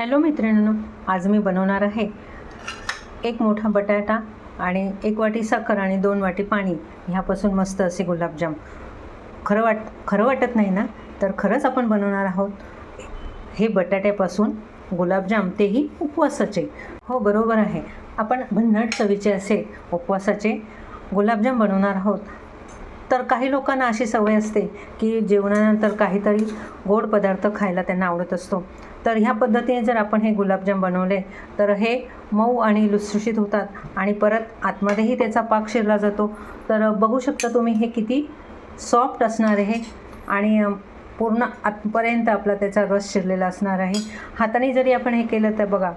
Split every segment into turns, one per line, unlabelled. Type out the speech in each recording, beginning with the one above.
Hello मैत्रिणींनो आज मी बनवणार आहे एक मोठा बटाटा आणि एक वाटी साखर आणि दोन वाटी पाणी. ह्यापासून मस्त असे गुलाबजाम. खरं वाट खरं वाटत नाही ना? तर खरंच आपण बनवणार आहोत. हे बटाट्यापासून गुलाबजाम तेही उपवासाचे. हो बरोबर आहे. आपण भन्नाट चवीचे असे उपवासाचे गुलाबजाम बनवणार आहोत. तर काही लोकांना अशी सवय असते की जेवणानंतर काहीतरी गोड पदार्थ खायला त्यांना आवडत असतो. तर ह्या पद्धतीने जर आपण हे गुलाबजाम बनवले तर हे मऊ आणि लुसलुशीत होतात आणि परत आतमध्येही त्याचा पाक शिरला जातो. तर बघू शकता तुम्ही हे किती सॉफ्ट असणार आहे आणि पूर्ण आतपर्यंत आपला त्याचा रस शिरलेला असणार आहे. हाताने जरी आपण हे केलं तर बघा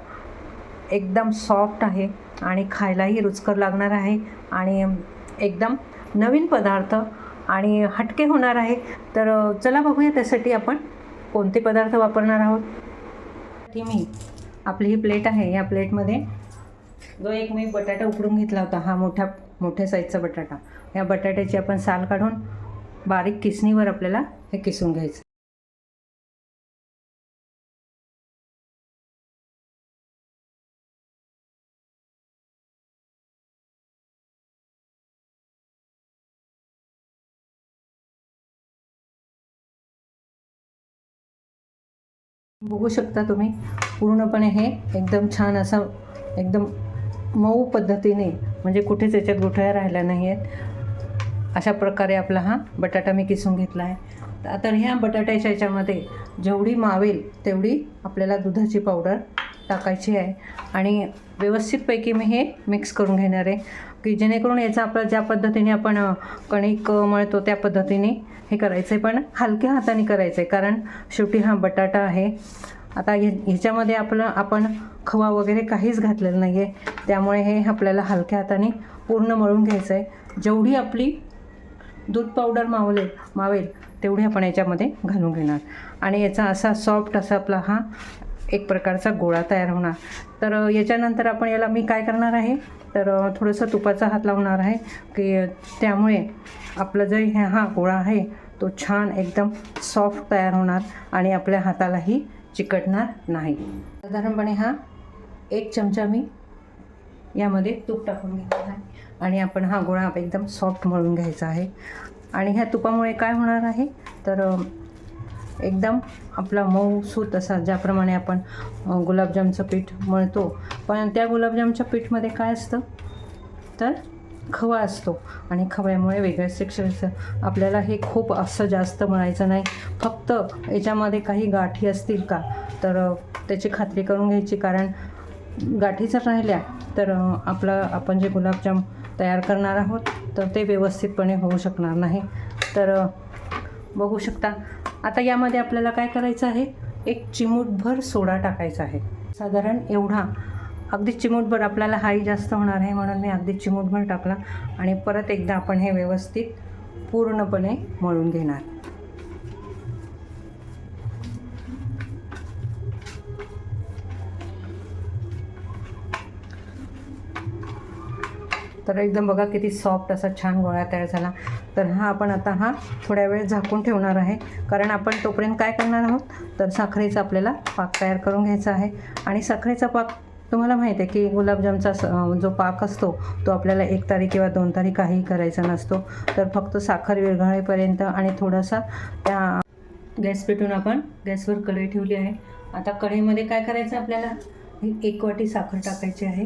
एकदम सॉफ्ट आहे आणि खायलाही रुचकर लागणार आहे आणि एकदम नवीन पदार्थ आणि हटके होणार आहे तर चला बघूया त्यासाठी आपण कोणते पदार्थ वापरणार आहोत. ती मी आपली ही प्लेट आहे या प्लेटमध्ये जो एक मी बटाटा उकडून घेतला होता हा मोठा मोठ्या साईजचा बटाटा. या बटाट्याची आपण साल काढून बारीक किसणीवर आपल्याला हे किसून घ्यायचं. बघू शकता तुम्ही. पूर्णपणे हे एकदम छान असं एकदम मऊ पद्धतीने म्हणजे कुठेच याच्यात गुठळ्या राहिल्या नाही आहेत अशा प्रकारे आपला हा बटाटा मी किसून घेतला आहे. आता तर ह्या बटाट्याच्या याच्यामध्ये जेवढी मावेल तेवढी आपल्याला दुधाची पावडर टाकायची आहे. आणि व्यवस्थितपैकी मी हे मिक्स करून घेणार आहे. की जेणेकरून याचा आपला ज्या पद्धतीने आपण कणिक मळतो त्या पद्धतीने हे करायचं आहे पण हलक्या हाताने करायचं आहे कारण शेवटी हा बटाटा आहे. आता ह्या ह्याच्यामध्ये आपलं आपण खवा वगैरे काहीच घातलेलं नाही आहे त्यामुळे हे आपल्याला हलक्या हाताने पूर्ण मळून घ्यायचं आहे जेवढी आपली दूध पावडर मावले मावेल तेवढी आपण याच्यामध्ये घालून घेणार. आणि याचा असा सॉफ्ट असा आपला हा एक प्रकारचा गोळा तयार होणार. तर याच्यानंतर आपण याला मी काय करणार आहे? तर थोडंसं तुपाचा हात लावणार आहे की त्यामुळे आपलं जो हा गोळा आहे तो छान एकदम सॉफ्ट तयार होणार आणि आपल्या हातालाही चिकटणार नाही. साधारणपणे हा एक चमचा मी यामध्ये तूप टाकून घेतला आहे. आणि आपण हा गोळा एकदम सॉफ्ट मळून घ्यायचा आहे. आणि ह्या तुपामुळे काय होणार आहे? तर एकदम आपला मऊ सूत असा ज्याप्रमाणे आपण गुलाबजामचं पीठ मळतो. पण त्या गुलाबजामच्या पीठमध्ये काय असतं? तर खवा असतो. आणि खव्यामुळे वेगळ्याच टेक्स्चरचं आपल्याला हे खूप असं जास्त म्हणायचं नाही. फक्त याच्यामध्ये काही गाठी असतील का? तर त्याची खात्री करून घ्यायची. कारण गाठी जर राहिल्या तर आपलं आपण जे गुलाबजाम तयार करणार आहोत तर ते व्यवस्थितपणे होऊ शकणार नाही. तर बघू शकता. आता यामध्ये आपल्याला काय करायचं आहे? एक चिमूटभर सोडा टाकायचा आहे. साधारण एवढा अगदी चिमूटभर आपल्याला हाई जास्त होणार आहे म्हणून मी अगदी चिमूटभर टाकला. आणि परत एकदा आपण हे व्यवस्थित पूर्णपणे मळून घेणार. तर एकदम बघा किती सॉफ्ट असा छान गोळा तयार झाला. तर हा आपण आता हा थोड्या वेळ झाकून ठेवणार आहे. कारण आपण तोपर्यंत काय करणार आहोत? तर साखरेचा आपल्याला पाक तयार करून घ्यायचा आहे. आणि साखरेचा पाक तुम्हाला माहीत आहे की गुलाबजामचा जो पाक असतो तो आपल्याला एक तारीख किंवा दोन तारीख काहीही करायचा नसतो. तर फक्त साखर विरघळेपर्यंत आणि थोडासा त्या गॅस पेटून आपण गॅसवर कढई ठेवली आहे. आता कढईमध्ये काय करायचं आपल्याला? ही एक वाटी साखर टाकायची आहे.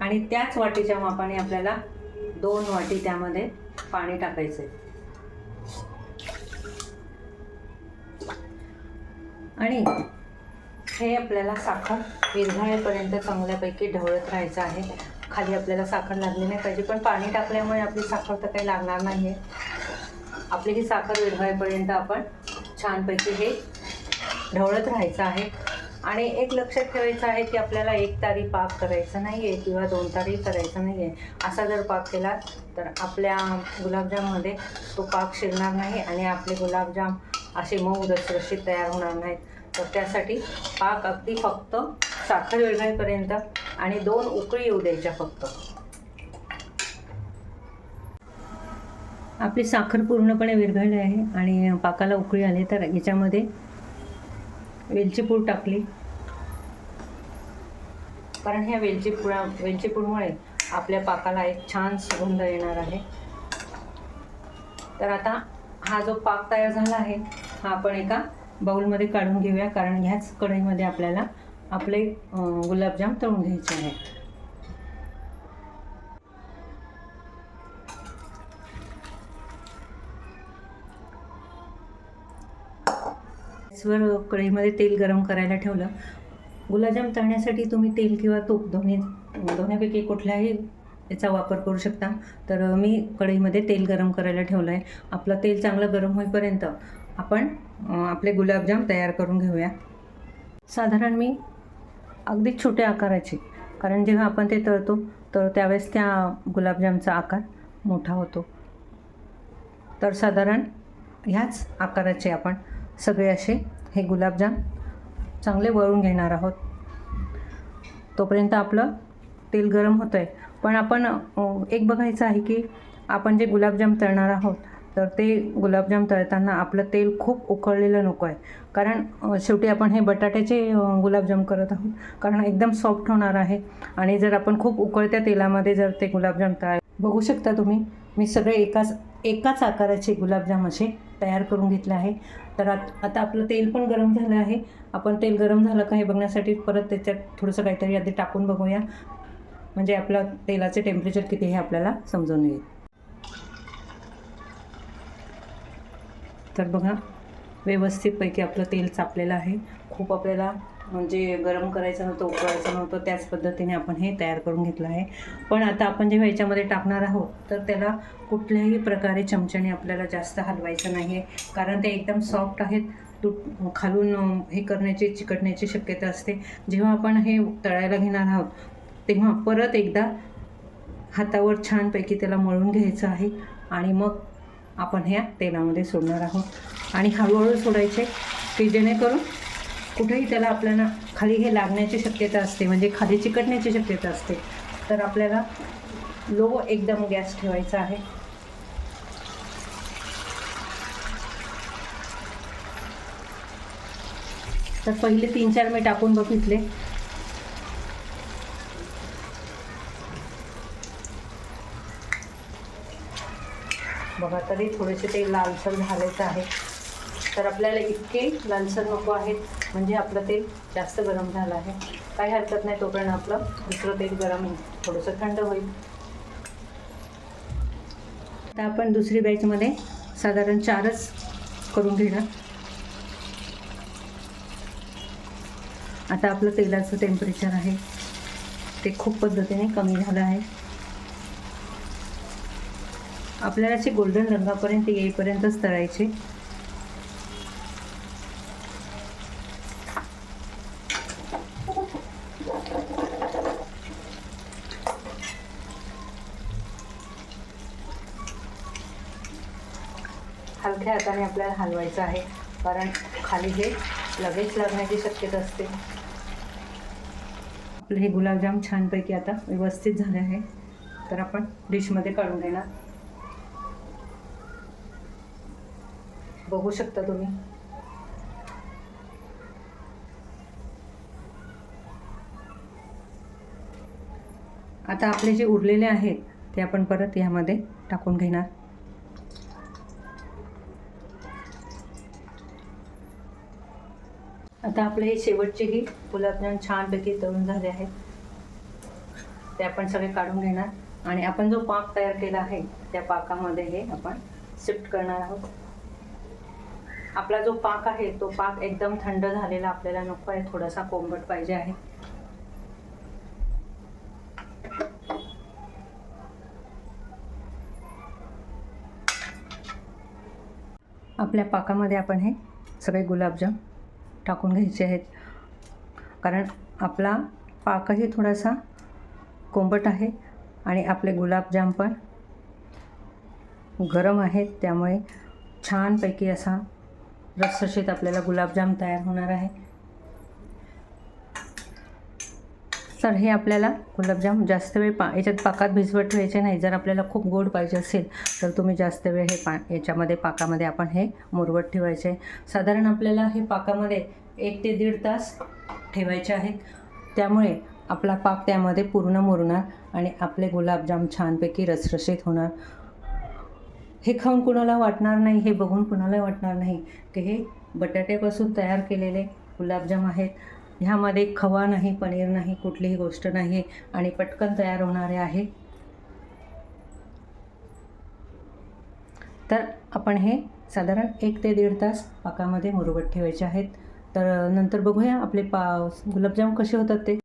आणि त्याच वाटीच्या मापाने आपल्याला दोन वाटी त्यामध्ये पाणी टाकायचं आहे आणि हे आपल्याला साखर विरघळेपर्यंत चांगल्यापैकी ढवळत राहायचं आहे. खाली आपल्याला साखर लागली नाही पाहिजे पण पाणी टाकल्यामुळे आपली साखर तर काही लागणार नाही आहे आपली ही साखर विरघळेपर्यंत आपण छानपैकी हे ढवळत राहायचं आहे. आणि एक लक्षात ठेवायचं आहे की आपल्याला एक तारी पाक करायचं नाही आहे किंवा दोन तारी करायचं नाही आहे असा जर पाक केला तर आपल्या गुलाबजाममध्ये तो पाक शिरणार नाही आणि आपले गुलाबजाम असे मऊ रसरशीत तयार होणार नाहीत. तर त्यासाठी पाक अगदी फक्त साखर विरघळेपर्यंत आणि दोन उकळी येऊ द्यायच्या फक्त. आपली साखर पूर्णपणे विरघळली आहे आणि पाकाला उकळी आली तर याच्यामध्ये वेलची पूड टाकली. कारण ह्या वेलची पुळा वेलची पूडमुळे आपल्या पाकाला एक छान सुगंध येणार आहे. तर आता हा जो पाक तयार झाला आहे हा आपण एका बाउलमध्ये काढून घेऊया कारण ह्याच कढईमध्ये आपल्याला आपले गुलाबजाम तळून घ्यायचे आहे गॅसवर कढईमध्ये तेल गरम करायला ठेवलं. गुलाबजाम तळण्यासाठी तुम्ही तेल किंवा तूप दोन्ही दोन्हीपैकी कुठल्याही याचा वापर करू शकता. तर मी कढईमध्ये तेल गरम करायला ठेवलं आहे आपलं तेल चांगलं गरम होईपर्यंत आपण आपले गुलाबजाम तयार करून घेऊया. साधारण मी अगदी छोट्या आकाराचे कारण जेव्हा आपण ते तळतो तर त्यावेळेस त्या गुलाबजामचा आकार मोठा होतो. तर साधारण ह्याच आकाराचे आपण सगळे असे हे गुलाबजाम चांगले वळून घेणार आहोत. तोपर्यंत आपलं तेल गरम होतं आहे पण आपण एक बघायचं आहे की आपण जे गुलाबजाम तळणार आहोत तर ते गुलाबजाम तळताना आपलं तेल खूप उकळलेलं नको आहे. कारण शेवटी आपण हे बटाट्याचे गुलाबजाम करत आहोत. कारण एकदम सॉफ्ट होणार आहे. आणि जर आपण खूप उकळत्या तेलामध्ये जर ते गुलाबजाम तळ बघू शकता तुम्ही मी सगळे एकाच एकाच आकाराचे गुलाबजाम असे तयार करून घेतले आहे. तर आत आता आपलं तेल पण गरम झालं आहे. आपण तेल गरम झालं का हे बघण्यासाठी परत त्याच्यात थोडंसं काहीतरी आधी टाकून बघूया. म्हणजे आपलं तेलाचे टेम्परेचर किती हे आपल्याला समजून येईल. तर बघा व्यवस्थितपैकी आपलं तेल चापलेलं आहे. खूप आपल्याला म्हणजे गरम करायचं नव्हतं उकळायचं नव्हतं त्याच पद्धतीने आपण हे तयार करून घेतलं आहे. पण आता आपण जेव्हा याच्यामध्ये टाकणार आहोत तर त्याला कुठल्याही प्रकारे चमच्याने आपल्याला जास्त हलवायचं नाही आहे कारण ते एकदम सॉफ्ट आहेत. तुट खालून हे करण्याची चिकटण्याची शक्यता असते. जेव्हा आपण हे तळायला घेणार आहोत तेव्हा परत एकदा हातावर छानपैकी त्याला मळून घ्यायचं आहे. आणि मग आपण ह्या तेलामध्ये सोडणार आहोत. आणि हळूहळू सोडायचे. की जेणेकरून कुठेही त्याला आपल्याला खाली हे लागण्याची शक्यता असते म्हणजे खाली चिकटण्याची शक्यता असते. तर आपल्याला लो एकदम गॅस ठेवायचा आहे. तर पहिले तीन चार मी टाकून बघितले. बघा थोडेसे ते लालसर घालायचं आहे. तर आपल्याला इतके लालसर नको आहेत म्हणजे आपलं तेल जास्त गरम झालं आहे. काही हरकत नाही तोपर्यंत आपलं दुसरं तेल गरम होईल थोडंसं थंड होईल. आता आपण दुसरी बॅचमध्ये साधारण चारच करून घेणार. आता आपलं तेलाचं टेम्परेचर आहे ते खूप पद्धतीने कमी झालं आहे. आपल्याला असे गोल्डन रंगापर्यंत येईपर्यंतच तळायचे. हलक्या हाताने आपल्याला हलवायचं आहे कारण खाली हे लगेच लागण्याची शक्यता असते. आपले हे गुलाबजाम छानपैकी आता व्यवस्थित झाले आहे. तर आपण डिशमध्ये काढून देणार बघू शकता तुम्ही. आता आपले जे उरलेले आहेत ते आपण परत यामध्ये टाकून घेणार. आता आपले हे शेवटचेही गुलाबजाम छानपैकी तळून झाले आहेत. ते आपण सगळे काढून घेणार. आणि आपण जो पाक तयार केला आहे त्या पाकामध्ये हे आपण शिफ्ट करणार आहोत. आपला जो पाक आहे तो पाक एकदम थंड झालेला आपल्याला नको आहे. थोडासा कोंबट पाहिजे आहे. आपल्या पाकामध्ये आपण हे सगळे गुलाबजाम टाकून घ्यायचे आहेत. कारण आपला पाकही थोडासा कोंबट आहे आणि आपले गुलाबजाम पण गरम आहेत. त्यामुळे छानपैकी असा रसरशीत आपल्याला गुलाबजाम तयार होणार आहे. तर हे आपल्याला गुलाबजाम जास्त वेळ पा याच्यात पाकात भिजवत ठेवायचे नाही. जर आपल्याला खूप गोड पाहिजे असेल तर तुम्ही जास्त वेळ हे पा याच्यामध्ये पाकामध्ये आपण हे मुरवत ठेवायचे. साधारण आपल्याला हे पाकामध्ये एक ते दीड तास ठेवायचे आहेत. त्यामुळे आपला पाक त्यामध्ये पूर्ण मुरणार आणि आपले गुलाबजाम छानपैकी रसरशीत होणार. हे खाऊन कुणाला वाटणार नाही हे बघून कुणाला वाटणार नाही. की हे बटाट्यापासून तयार केलेले गुलाबजाम आहेत. ह्यामध्ये खवा नाही पनीर नाही कुठलीही गोष्ट नाही आणि पटकन तयार होणारे आहे. तर आपण हे साधारण एक ते दीड तास पाकामध्ये मुरवत ठेवायचे आहेत. तर नंतर बघूया आपले पा गुलाबजाम कसे होतात ते.